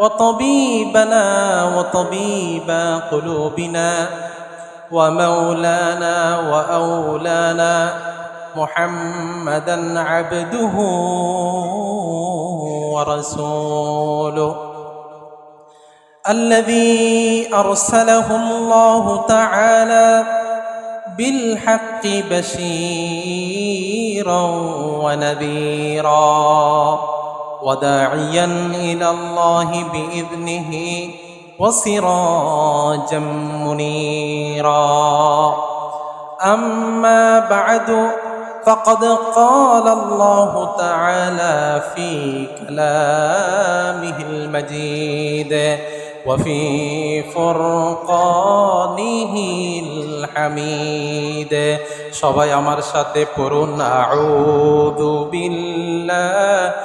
وطبيبنا وطبيب قلوبنا ومولانا وأولانا محمدا عبده ورسوله. الذي أرسله الله تعالى بالحق بشيرا ونذيرا. وداعيا الى الله باذنه وسراجا منيرا اما بعد فقد قال الله تعالى في كلامه المجيد وفي فرقانه الحميد সবাই আমার সাথে পড়ুন আউযু বিল্লাহি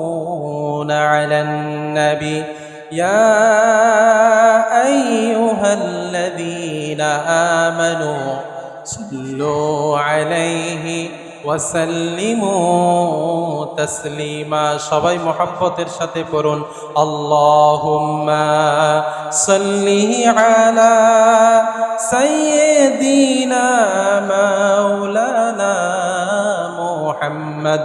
على النبي يا أيها الذين آمنوا صلوا عليه وسلموا تسليما সবাই মোহাব্বতের সাথে পড়ুন আল্লাহুম্মা সাল্লি আলা সাইয়্যিদিনা মাওলানা মুহাম্মদ